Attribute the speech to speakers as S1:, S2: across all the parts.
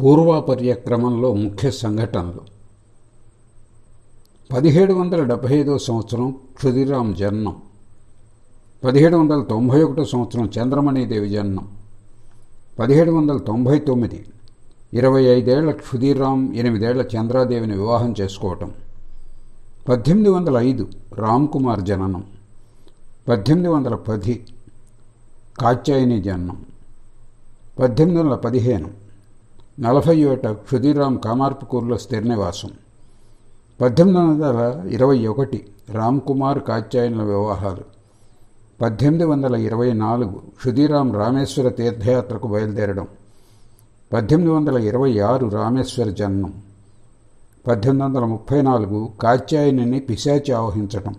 S1: పూర్వాపర్యక్రమంలో ముఖ్య సంఘటనలు. పదిహేడు వందల డెబ్భై ఐదో సంవత్సరం క్షుదిరాం జన్మం. పదిహేడు వందల తొంభై ఒకటో సంవత్సరం చంద్రమణిదేవి జన్మం. పదిహేడు వందల తొంభై తొమ్మిది ఇరవై ఐదేళ్ళ క్షుదిరాం ఎనిమిదేళ్ళ చంద్రాదేవిని వివాహం చేసుకోవటం. పద్దెనిమిది వందల ఐదు రామ్ కుమార్ జననం. పద్దెనిమిది వందల పది కాత్యాయని జన్మం. పద్దెనిమిది వందల పదిహేను నలభై ఏట క్షుదిరాం కామార్పుకూరులో స్థిర నివాసం. పద్దెనిమిది వందల ఇరవై ఒకటి రామ్ కుమార్ కాత్యాయనుల వివాహాలు పద్దెనిమిది వందల ఇరవై నాలుగు క్షుదీరాం రామేశ్వర తీర్థయాత్రకు బయలుదేరడం. పద్దెనిమిది వందల ఇరవై ఆరు రామేశ్వర జన్మం పద్దెనిమిది వందల ముప్పై నాలుగు కాత్యాయనిని పిశాచి ఆవహించటం.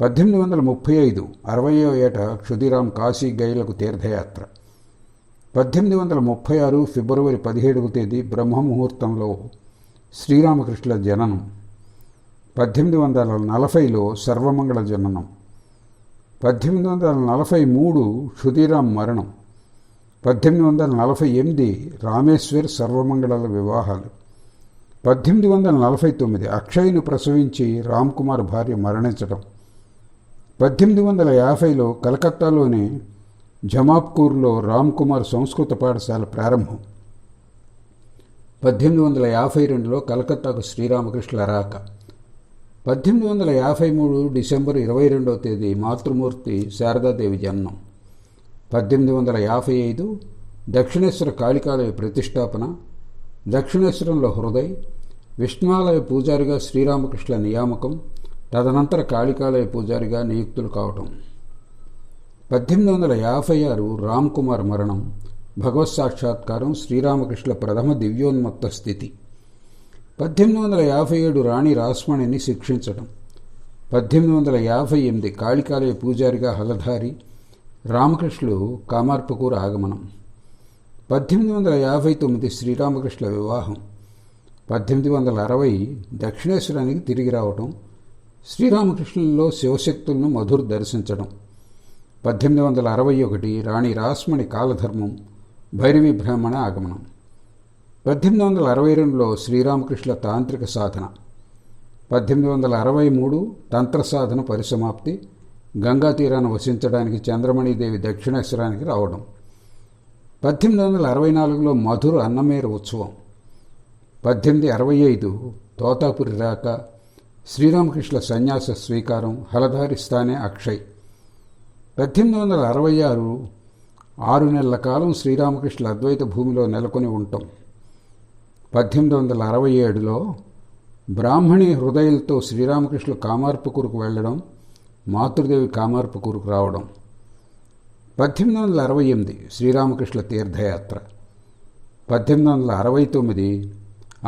S1: పద్దెనిమిది వందల ముప్పై ఐదు అరవయో ఏట క్షుదీరాం కాశీ గైలకు తీర్థయాత్ర. పద్దెనిమిది వందల ముప్పై ఆరు ఫిబ్రవరి పదిహేడవ తేదీ బ్రహ్మముహూర్తంలో శ్రీరామకృష్ణుల జననం. పద్దెనిమిది వందల నలభైలో సర్వమంగళ జననం. పద్దెనిమిది వందల నలభై మూడు క్షుదిరాం మరణం. పద్దెనిమిది వందల నలభై ఎనిమిది రామేశ్వర్ సర్వమంగళల వివాహాలు. పద్దెనిమిది వందల నలభై తొమ్మిది అక్షయ్ను ప్రసవించి రామ్ కుమార్ భార్య మరణించడం పద్దెనిమిది వందల యాభైలో కలకత్తాలోని జమాప్కూర్లో రామ్ కుమార్ సంస్కృత పాఠశాల ప్రారంభం. పద్దెనిమిది వందల యాభై రెండులో కలకత్తాకు శ్రీరామకృష్ణుల రాక. పద్దెనిమిది వందల యాభై మూడు డిసెంబర్ ఇరవై రెండవ తేదీ మాతృమూర్తి శారదాదేవి జన్మం. పద్దెనిమిది వందల యాభై ఐదు దక్షిణేశ్వర కాళికాలయ ప్రతిష్టాపన దక్షిణేశ్వరంలో హృదయ్ విష్ణువాలయ పూజారిగా శ్రీరామకృష్ణ నియామకం తదనంతర కాళికాలయ పూజారిగా నియుక్తులు కావటం. పద్దెనిమిది వందల యాభై ఆరు రామ్ కుమార్ మరణం భగవత్ సాక్షాత్కారం శ్రీరామకృష్ణ ప్రథమ దివ్యోన్మత్త స్థితి. పద్దెనిమిది వందల యాభై ఏడు రాణి రాస్మణిని శిక్షించడం పద్దెనిమిది వందల యాభై ఎనిమిది కాళికాలయ పూజారిగా హలధారి రామకృష్ణులు కామార్పకూరు ఆగమనం. పద్దెనిమిది వందల యాభై తొమ్మిది శ్రీరామకృష్ణ వివాహం. పద్దెనిమిది వందల అరవై దక్షిణేశ్వరానికి తిరిగి రావటం. శ్రీరామకృష్ణుల్లో శివశక్తులను మధుర్ దర్శించడం పద్దెనిమిది వందల అరవై ఒకటి రాణి రాస్మణి కాలధర్మం భైరవి బ్రాహ్మణ ఆగమనం. పద్దెనిమిది వందల అరవై రెండులో శ్రీరామకృష్ణ తాంత్రిక సాధన. పద్దెనిమిది వందల అరవై మూడు తంత్ర సాధన పరిసమాప్తి. గంగా తీరాన వసించడానికి చంద్రమణిదేవి దక్షిణేశ్వరానికి రావడం. పద్దెనిమిది వందల అరవై నాలుగులో మధుర అన్నమేర ఉత్సవం. పద్దెనిమిది అరవై ఐదు తోతాపురి రాక. శ్రీరామకృష్ణ సన్యాస స్వీకారం. హలధారిస్తానే అక్షయ్. పద్దెనిమిది వందల అరవై ఆరు ఆరు నెలల కాలం శ్రీరామకృష్ణ అద్వైత భూమిలో నెలకొని ఉంటాం. పద్దెనిమిది వందల అరవై ఏడులో బ్రాహ్మణి హృదయలతో శ్రీరామకృష్ణ కామార్పుకూరుకు వెళ్ళడం మాతృదేవి కామార్పుకూరుకు రావడం. పద్దెనిమిది వందల అరవై ఎనిమిది శ్రీరామకృష్ణ తీర్థయాత్ర. పద్దెనిమిది వందల అరవై తొమ్మిది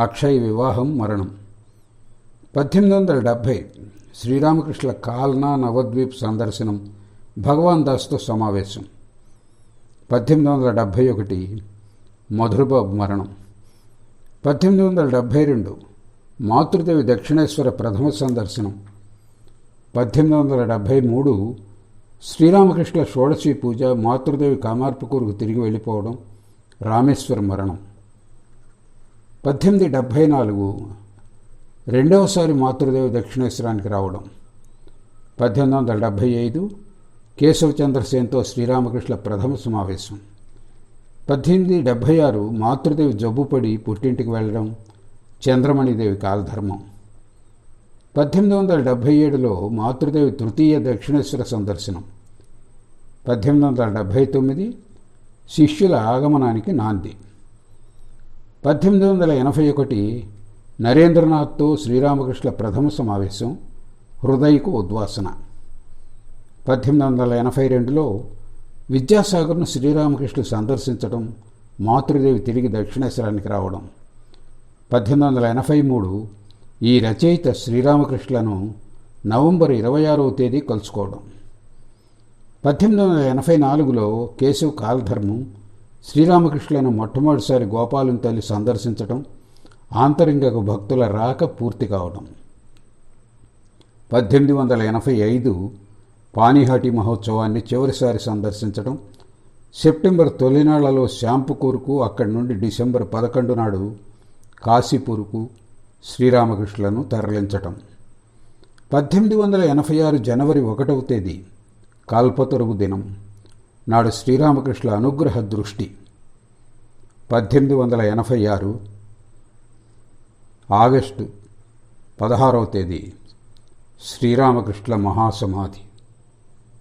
S1: అక్షయ్ వివాహం మరణం. పద్దెనిమిది వందల డెబ్భై శ్రీరామకృష్ణ కాల్నా నవద్వీప్ సందర్శనం. భగవాన్ దాస్తో సమావేశం. పద్దెనిమిది వందల డెబ్భై ఒకటి మధురబాబు మరణం. పద్దెనిమిది వందల డెబ్భై రెండు మాతృదేవి దక్షిణేశ్వర ప్రథమ సందర్శనం. పద్దెనిమిది వందల డెబ్భై మూడు శ్రీరామకృష్ణ షోడశి పూజ మాతృదేవి కామార్పుకూరుకు తిరిగి వెళ్ళిపోవడం రామేశ్వర మరణం. పద్దెనిమిది డెబ్భై నాలుగు రెండవసారి మాతృదేవి దక్షిణేశ్వరానికి రావడం. పద్దెనిమిది వందల డెబ్భై ఐదు కేశవచంద్రసేన్తో శ్రీరామకృష్ణ ప్రథమ సమావేశం. పద్దెనిమిది డెబ్భై ఆరు మాతృదేవి జబ్బుపడి పుట్టింటికి వెళ్ళడం చంద్రమణిదేవి కాలధర్మం. పద్దెనిమిది వందల డెబ్భై ఏడులో మాతృదేవి తృతీయ దక్షిణేశ్వర సందర్శనం. పద్దెనిమిది వందల డెబ్భై తొమ్మిది శిష్యుల ఆగమనానికి నాంది. పద్దెనిమిది వందల ఎనభై ఒకటి నరేంద్రనాథ్తో శ్రీరామకృష్ణ ప్రథమ సమావేశం హృదయకు ఉద్వాసన. పద్దెనిమిది వందల ఎనభై రెండులో విద్యాసాగర్ను శ్రీరామకృష్ణుడు సందర్శించడం మాతృదేవి తిరిగి దక్షిణేశ్వరానికి రావడం. పద్దెనిమిది వందల ఎనభై మూడు ఈ రచయిత శ్రీరామకృష్ణులను నవంబర్ ఇరవై ఆరవ తేదీ కలుసుకోవడం. పద్దెనిమిది వందల ఎనభై నాలుగులో కేశవ్ కాలధర్మం శ్రీరామకృష్ణను మొట్టమొదటిసారి గోపాలం తల్లి సందర్శించడం ఆంతరింగకు భక్తుల రాక పూర్తి కావడం. పద్దెనిమిది వందల ఎనభై ఐదు పానీహాటి మహోత్సవాన్ని చివరిసారి సందర్శించడం సెప్టెంబర్ తొలినాళ్ళలో శాంపుకూరుకు అక్కడి నుండి డిసెంబర్ పదకొండు నాడు కాశీపూర్కు శ్రీరామకృష్ణులను తరలించటం. పద్దెనిమిది వందల ఎనభై ఆరు జనవరి ఒకటవ తేదీ కాల్పతరువు దినం నాడు శ్రీరామకృష్ణ అనుగ్రహ దృష్టి. పద్దెనిమిది వందల ఎనభై ఆరు ఆగస్టు పదహారవ తేదీ శ్రీరామకృష్ణ మహాసమాధి.